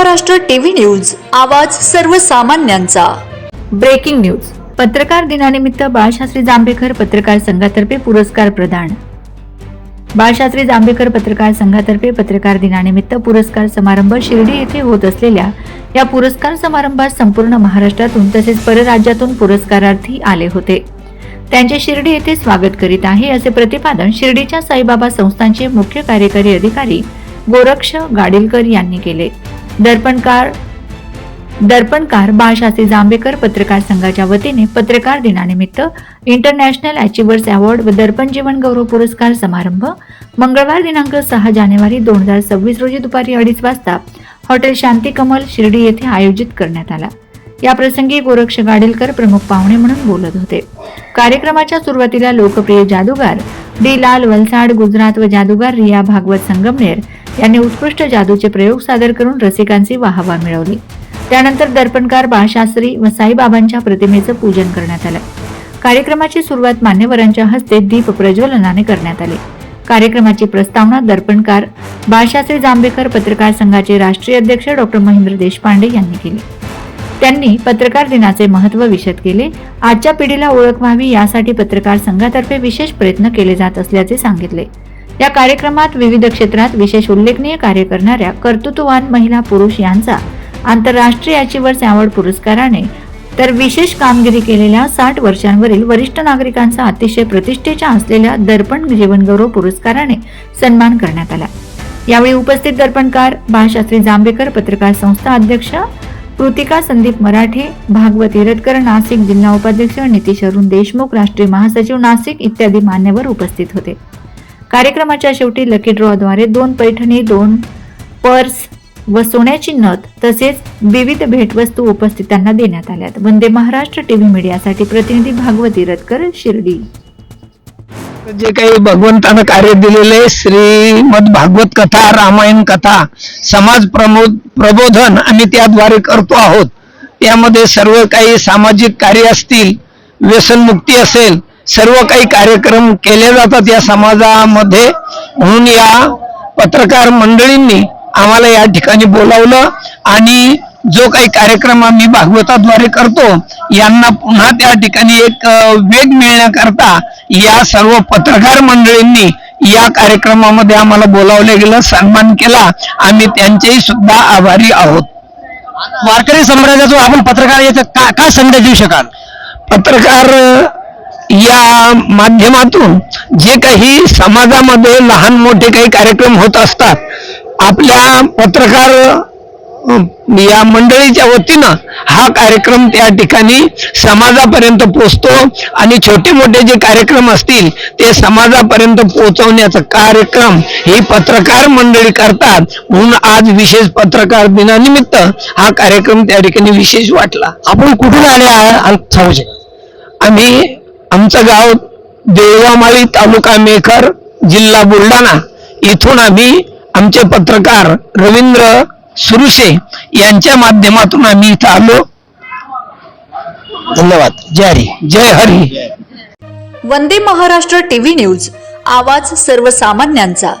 Maharashtra TV news आवाज सर्वसामान्यांचा. Breaking news. पत्रकार दिनानिमित्त बाळशास्त्री जांभेकर पत्रकार संघातर्फे पुरस्कार प्रदान. बाळशास्त्री जांभेकर पत्रकार संघातर्फे पत्रकार दिनानिमित्त पुरस्कार समारंभ शिर्डी येथे होत असलेल्या या पुरस्कार समारंभात संपूर्ण महाराष्ट्रातून तसेच परराज्यातून पुरस्कारार्थी आले होते. त्यांचे शिर्डी येथे स्वागत करीत आहे असे प्रतिपादन शिर्डीच्या साईबाबा संस्थांचे मुख्य कार्यकारी अधिकारी गोरक्ष गाडीलकर यांनी केले. दर्पणकार दर्पणकार बाळशास्त्री जांभेकर पत्रकार संघाच्या वतीने पत्रकार दिनानिमित्त इंटरनॅशनल अचिव्हर्स अवॉर्ड व दर्पण जीवन गौरव पुरस्कार समारंभ मंगळवार दिनांक सहा जानेवारी दोन हजार सव्वीस रोजी दुपारी अडीच वाजता हॉटेल शांती कमल शिर्डी येथे आयोजित करण्यात आला. या प्रसंगी गोरक्ष गाडेलकर प्रमुख पाहुणे म्हणून बोलत होते. कार्यक्रमाच्या सुरुवातीला लोकप्रिय जादूगार डी लाल वलसाड गुजरात व जादूगार रिया भागवत संगमनेर यांनी उत्कृष्ट जादूचे प्रयोग सादर करून रसिकांची वाहवा मिळवली. त्यानंतर दर्पणकार बाळशास्त्री व साईबाबांच्या प्रतिमेचं पूजन करण्यात आलं. कार्यक्रमाची सुरुवात मान्यवरांच्या हस्ते दीप प्रज्वलनाने करण्यात आली. कार्यक्रमाची प्रस्तावना दर्पणकार बाळशास्त्री जांभेकर पत्रकार संघाचे राष्ट्रीय अध्यक्ष डॉक्टर महेंद्र देशपांडे यांनी केली. त्यांनी पत्रकार दिनाचे महत्त्व विशद केले. आजच्या पिढीला ओळख व्हावी यासाठी पत्रकार संघातर्फे विशेष प्रयत्न केले जात असल्याचे सांगितले. या कार्यक्रमात विविध क्षेत्रात विशेष उल्लेखनीय कार्य करणाऱ्या कर्तृत्ववान महिला पुरुष यांचा आंतरराष्ट्रीय याचीवर अवॉर्ड पुरस्काराने तर विशेष कामगिरी केलेल्या साठ वर्षांवरील वरिष्ठ नागरिकांचा अतिशय प्रतिष्ठेच्या असलेल्या दर्पण जीवनगौरव पुरस्काराने सन्मान करण्यात आला. यावेळी उपस्थित दर्पणकार बाळशास्त्री जांभेकर पत्रकार संस्था अध्यक्ष कृतिका संदीप मराठे भागवत हिरटकर नाशिक जिल्हा उपाध्यक्ष नितीश अरुण देशमुख राष्ट्रीय महासचिव नाशिक इत्यादी मान्यवर उपस्थित होते. कार्यक्रमाच्या शेवटी लकी ड्रॉद्वारे दोन पैठणी दोन पर्स व सोन्याची नथ तसेच विविध भेटवस्तू उपस्थितांना देण्यात आल्यात. वंदे महाराष्ट्र टीव्ही मीडियासाठी प्रतिनिधी भागवत हिरटकर शिर्डी. जे काही भगवंतानं कार्य दिलेले श्रीमद भागवत कथा रामायण कथा समाज प्रमोद प्रबोधन आम्ही त्याद्वारे करतो आहोत. यामध्ये सर्व काही सामाजिक कार्य असतील व्यसनमुक्ती असेल सर्व काही कार्यक्रम केले जातात या समाजामध्ये. म्हणून या पत्रकार मंडळींनी आम्हाला या ठिकाणी बोलावलं आणि जो काही कार्यक्रम आम्ही भागवताद्वारे करतो यांना पुन्हा त्या ठिकाणी एक वेग मिळण्याकरता या सर्व पत्रकार मंडळींनी या कार्यक्रमामध्ये आम्हाला बोलावले गेलं सन्मान केला. आम्ही त्यांचेही सुद्धा आभारी आहोत. वारकरी संप्रदायातून आपण पत्रकार याचा का काय संदेश देऊ शकाल? पत्रकार या माध्यमातून जे काही समाजामध्ये लहान मोठे काही कार्यक्रम होत असतात आपल्या पत्रकार या मंडळीच्या वतीनं हा कार्यक्रम त्या ठिकाणी समाजापर्यंत पोहोचतो आणि छोटे मोठे जे कार्यक्रम असतील ते समाजापर्यंत पोहोचवण्याचा कार्यक्रम ही पत्रकार मंडळी करतात. म्हणून आज विशेष पत्रकार दिनानिमित्त हा कार्यक्रम त्या ठिकाणी विशेष वाटला. आपण कुठून आले आहे सांगू आम्ही आमचं गाव देवामाळी तालुका मेकर जिल्हा बुलढाणा. इथून आम्ही आमचे पत्रकार रवींद्र सुरुशे यांच्या माध्यमातून आम्ही इथं आलो. धन्यवाद. जय हरी. जय हरी. वंदे महाराष्ट्र टीव्ही न्यूज आवाज सर्वसामान्यांचा.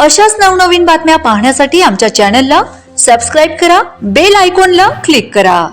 अशाच नवनवीन बातम्या पाहण्यासाठी आमच्या चॅनलला सबस्क्राईब करा बेल आयकॉनला क्लिक करा.